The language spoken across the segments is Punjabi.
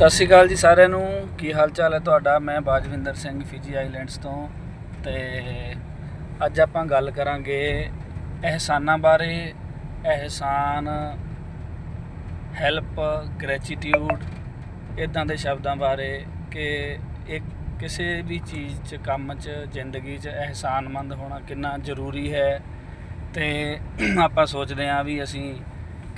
ਸਤਿ ਸ਼੍ਰੀ ਅਕਾਲ ਜੀ ਸਾਰਿਆਂ ਨੂੰ। ਕੀ ਹਾਲ ਚਾਲ ਹੈ ਤੁਹਾਡਾ? ਮੈਂ ਬਾਜਵਿੰਦਰ ਸਿੰਘ ਫਿਜੀ ਆਈਲੈਂਡਸ ਤੋਂ। ਤੇ ਅੱਜ ਆਪਾਂ ਗੱਲ ਕਰਾਂਗੇ ਅਹਿਸਾਨਾਂ ਬਾਰੇ। ਅਹਿਸਾਨ ਹੈਲਪ ਗ੍ਰੈਚੀਟਿਊਡ ਇਦਾਂ ਦੇ ਸ਼ਬਦਾਂ ਬਾਰੇ ਕਿ ਇੱਕ ਕਿਸੇ ਵੀ ਚੀਜ਼ 'ਚ, ਕੰਮ 'ਚ, ਜ਼ਿੰਦਗੀ 'ਚ ਅਹਿਸਾਨਮੰਦ ਹੋਣਾ ਕਿੰਨਾ ਜ਼ਰੂਰੀ ਹੈ। ਤੇ ਆਪਾਂ ਸੋਚਦੇ ਹਾਂ ਵੀ ਅਸੀਂ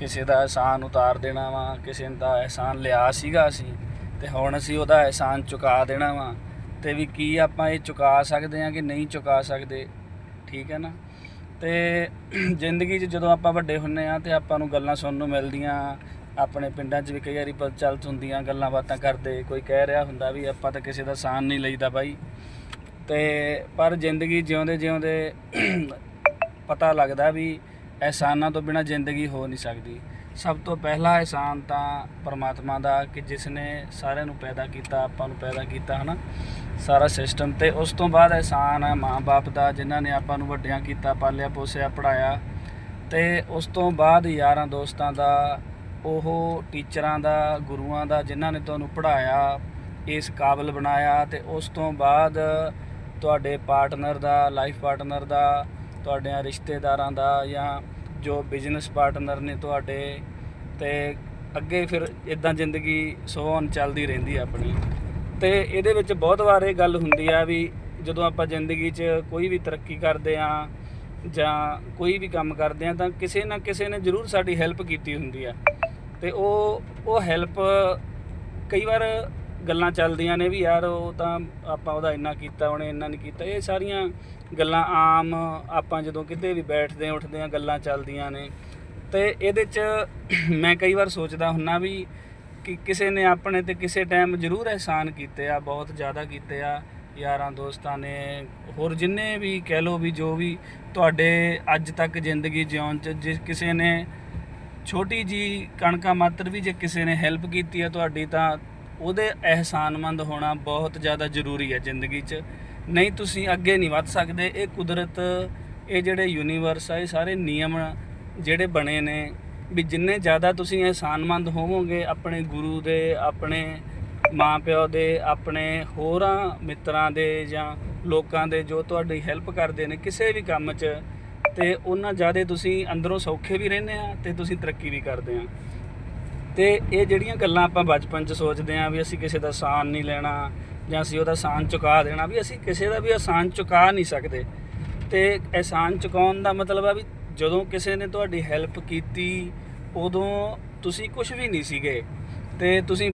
ਕਿਸੇ ਦਾ ਅਹਿਸਾਨ ਉਤਾਰ ਦੇਣਾ ਵਾ, ਕਿਸੇ ਦਾ ਅਹਿਸਾਨ ਲਿਆ ਸੀਗਾ ਅਸੀਂ, ਤੇ ਹੁਣ ਅਸੀਂ ਉਹਦਾ ਅਹਿਸਾਨ ਚੁਕਾ ਦੇਣਾ ਵਾ। ਤੇ ਵੀ ਕੀ ਆਪਾਂ ਇਹ ਚੁਕਾ ਸਕਦੇ ਹਾਂ ਕਿ ਨਹੀਂ ਚੁਕਾ ਸਕਦੇ? ਠੀਕ ਹੈ ਨਾ? ਤੇ ਜ਼ਿੰਦਗੀ 'ਚ ਜਦੋਂ ਆਪਾਂ ਵੱਡੇ ਹੁੰਨੇ ਆ ਤੇ ਆਪਾਂ ਨੂੰ ਗੱਲਾਂ ਸੁਣਨ ਨੂੰ ਮਿਲਦੀਆਂ। ਆਪਣੇ ਪਿੰਡਾਂ 'ਚ ਵੀ ਕਈ ਵਾਰੀ ਪ੍ਰਚਲਿਤ ਹੁੰਦੀਆਂ ਗੱਲਾਂ ਬਾਤਾਂ ਕਰਦੇ। ਕੋਈ ਕਹਿ ਰਿਹਾ ਹੁੰਦਾ ਵੀ ਆਪਾਂ ਤਾਂ ਕਿਸੇ ਦਾ ਆਸਾਨ ਨਹੀਂ ਲਈਦਾ ਬਾਈ। ਤੇ ਪਰ ਜ਼ਿੰਦਗੀ ਜਿਉਂਦੇ ਜਿਉਂਦੇ ਪਤਾ ਲੱਗਦਾ ਵੀ ਅਹਿਸਾਨਾਂ ਤੋਂ ਬਿਨਾ ਜ਼ਿੰਦਗੀ ਹੋ ਨਹੀਂ ਸਕਦੀ। ਸਭ ਤੋਂ ਪਹਿਲਾ ਅਹਿਸਾਨ ਤਾਂ ਪਰਮਾਤਮਾ ਦਾ ਕਿ ਜਿਸ ਨੇ ਸਾਰਿਆਂ ਨੂੰ ਪੈਦਾ ਕੀਤਾ, ਆਪਾਂ ਨੂੰ ਪੈਦਾ ਕੀਤਾ, ਹਨਾ? ਸਾਰਾ ਸਿਸਟਮ ਤੇ ਉਸ ਤੋਂ ਬਾਅਦ ਅਹਿਸਾਨ ਹੈ ਮਾਂ-ਬਾਪ ਦਾ, ਜਿਨ੍ਹਾਂ ਨੇ ਆਪਾਂ ਨੂੰ ਵੱਡਿਆਂ ਕੀਤਾ, ਪਾਲਿਆ, ਪੋਸਿਆ ਪੜਾਇਆ ਤੇ ਉਸ ਤੋਂ ਬਾਅਦ ਯਾਰਾਂ ਦੋਸਤਾਂ ਦਾ, ਉਹ ਟੀਚਰਾਂ ਦਾ, ਗੁਰੂਆਂ ਦਾ, ਜਿਨ੍ਹਾਂ ਨੇ ਤੁਹਾਨੂੰ ਪੜਾਇਆ ਇਸ ਕਾਬਲ ਬਣਾਇਆ ਤੇ ਉਸ ਤੋਂ ਬਾਅਦ ਤੁਹਾਡੇ ਪਾਰਟਨਰ ਦਾ, ਲਾਈਫ ਪਾਰਟਨਰ ਦਾ ਤੁਹਾਡਿਆਂ ਰਿਸ਼ਤੇਦਾਰਾਂ ਦਾ ਜਾਂ ਜੋ ਬਿਜ਼ਨਸ ਪਾਰਟਨਰ ਨੇ ਤੁਹਾਡੇ ਤੇ ਅੱਗੇ ਫਿਰ ਇਦਾਂ ਜ਼ਿੰਦਗੀ ਸੋਹਣ ਚੱਲਦੀ ਰਹਿੰਦੀ ਆ ਆਪਣੀ। ਤੇ ਇਹਦੇ ਵਿੱਚ ਬਹੁਤ ਵਾਰ ਇਹ ਗੱਲ ਹੁੰਦੀ ਆ ਵੀ ਜਦੋਂ ਆਪਾਂ ਜ਼ਿੰਦਗੀ 'ਚ ਕੋਈ ਵੀ ਤਰੱਕੀ ਕਰਦੇ ਆ ਜਾਂ ਕੋਈ ਵੀ ਕੰਮ ਕਰਦੇ ਆ ਤਾਂ ਕਿਸੇ ਨਾ ਕਿਸੇ ਨੇ ਜ਼ਰੂਰ ਸਾਡੀ ਹੈਲਪ ਕੀਤੀ ਹੁੰਦੀ ਆ। ਤੇ ਉਹ ਉਹ ਹੈਲਪ ਕਈ ਵਾਰ ਗੱਲਾਂ ਚੱਲਦੀਆਂ ਨੇ ਵੀ ਯਾਰ ਉਹ ਤਾਂ ਆਪਾਂ ਉਹਦਾ ਇੰਨਾ ਕੀਤਾ ਉਹਨੇ ਇੰਨਾ ਨਹੀਂ ਕੀਤਾ। ਇਹ ਸਾਰੀਆਂ ਗੱਲਾਂ ਆਮ ਆਪਾਂ ਜਦੋਂ ਕਿਤੇ ਵੀ ਬੈਠਦੇ ਹਾਂ, ਉੱਠਦੇ ਆ ਗੱਲਾਂ ਚੱਲਦੀਆਂ ਨੇ। ਤੇ ਇਹਦੇ 'ਚ ਮੈਂ ਕਈ ਵਾਰ ਸੋਚਦਾ ਹੁੰਨਾ ਵੀ ਕਿ ਕਿਸੇ ਨੇ ਆਪਣੇ ਤੇ ਕਿਸੇ ਟਾਈਮ ਜ਼ਰੂਰ ਅਹਿਸਾਨ ਕੀਤੇ ਆ ਬਹੁਤ ਜ਼ਿਆਦਾ ਕੀਤੇ ਆ। ਯਾਰਾਂ ਦੋਸਤਾਂ ਨੇ ਹੋਰ ਜਿੰਨੇ ਵੀ ਕਹਿ ਲੋ ਵੀ ਜੋ ਵੀ ਤੁਹਾਡੇ ਅੱਜ ਤੱਕ ਜ਼ਿੰਦਗੀ ਜਿਉਣ 'ਚ ਜਿਸ ਕਿਸੇ ਨੇ ਛੋਟੀ ਜੀ ਕਣਕਾਂ ਮਾਤਰ ਵੀ ਜੇ ਕਿਸੇ ਨੇ ਹੈਲਪ ਕੀਤੀ ਆ ਤੁਹਾਡੀ ਤਾਂ ਉਹਦੇ ਅਹਿਸਾਨਮੰਦ ਹੋਣਾ ਬਹੁਤ ਜ਼ਿਆਦਾ ਜ਼ਰੂਰੀ ਹੈ ਜ਼ਿੰਦਗੀ 'ਚ। ਨਹੀਂ ਤੁਸੀਂ ਅੱਗੇ ਨਹੀਂ ਵੱਧ ਸਕਦੇ, ਇਹ ਕੁਦਰਤ, ਇਹ ਜਿਹੜੇ ਯੂਨੀਵਰਸ ਆ, ਇਹ ਸਾਰੇ ਨਿਯਮ ਜਿਹੜੇ ਬਣੇ ਨੇ ਵੀ ਜਿੰਨੇ ਜ਼ਿਆਦਾ ਤੁਸੀਂ ਅਹਿਸਾਨਮੰਦ ਹੋਵੋਗੇ ਆਪਣੇ ਗੁਰੂ ਦੇ, ਆਪਣੇ ਮਾਪਿਓ ਦੇ, ਆਪਣੇ ਹੋਰਾਂ ਮਿੱਤਰਾਂ ਦੇ ਜਾਂ ਲੋਕਾਂ ਦੇ ਜੋ ਤੁਹਾਡੀ ਹੈਲਪ ਕਰਦੇ ਨੇ ਕਿਸੇ ਵੀ ਕੰਮ 'ਚ, ਤੇ ਉਹਨਾਂ ਜ਼ਿਆਦਾ ਤੁਸੀਂ ਅੰਦਰੋਂ ਸੌਖੇ ਵੀ ਰਹਿੰਦੇ ਆ ਤੇ ਤੁਸੀਂ ਤਰੱਕੀ ਵੀ ਕਰਦੇ ਆ। ਤੇ ਇਹ ਜਿਹੜੀਆਂ ਗੱਲਾਂ ਆਪਾਂ ਬਚਪਨ 'ਚ ਸੋਚਦੇ ਆ ਵੀ ਅਸੀਂ ਕਿਸੇ ਦਾ ਆਸਾਨ ਨਹੀਂ ਲੈਣਾ ਜਾਂ ਅਸੀਂ ਉਹਦਾ ਆਸਾਨ ਚੁਕਾ ਦੇਣਾ, ਵੀ ਅਸੀਂ ਕਿਸੇ ਦਾ ਵੀ ਆਸਾਨ ਚੁਕਾ ਨਹੀਂ ਸਕਦੇ। ਤੇ ਆਸਾਨ ਚੁਕਾਉਣ ਦਾ ਮਤਲਬ ਆ ਵੀ ਜਦੋਂ ਕਿਸੇ ਨੇ ਤੁਹਾਡੀ ਹੈਲਪ ਕੀਤੀ, ਉਦੋਂ ਤੁਸੀਂ ਕੁਝ ਵੀ ਨਹੀਂ ਸੀਗੇ। ਤੇ ਤੁਸੀਂ